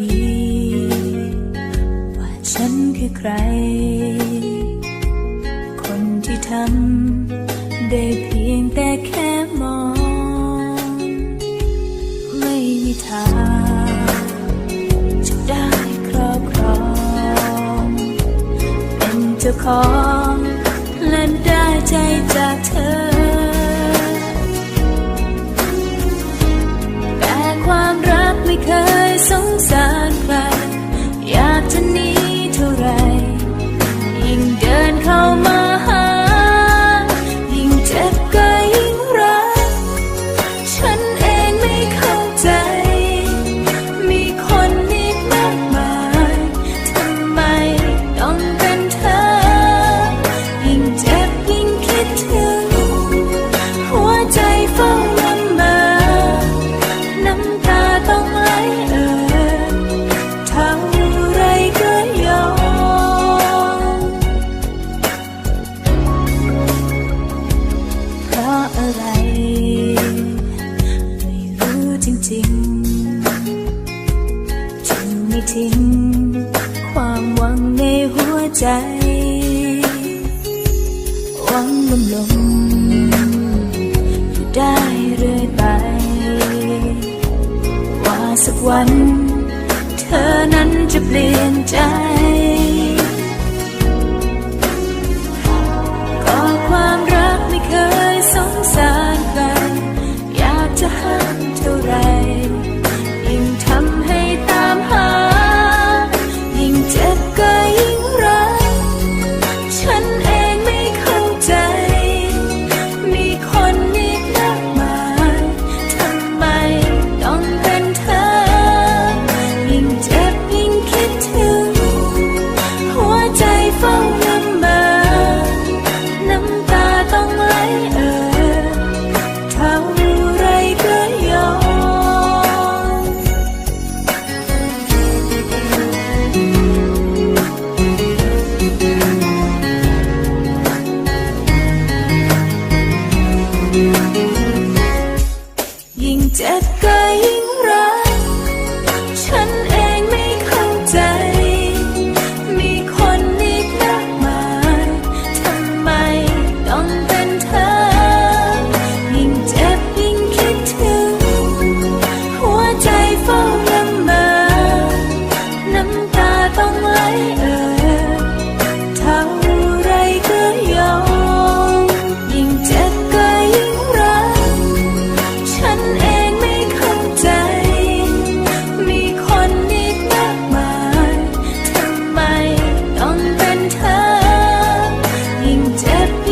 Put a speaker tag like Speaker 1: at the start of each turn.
Speaker 1: ดี ว่าฉันคือใคร คนที่ทำได้เพียงแต่แค่มอง ไม่มีทางจะได้ครอบครอง เป็นเจ้าของและได้ใจจากเธอ ไม่ทิ้ง ความหวังในหัวใจ หวังลมลมอยู่ได้เรื่อยไป ว่าสักวัน เธอนั้นจะเปลี่ยนใจ step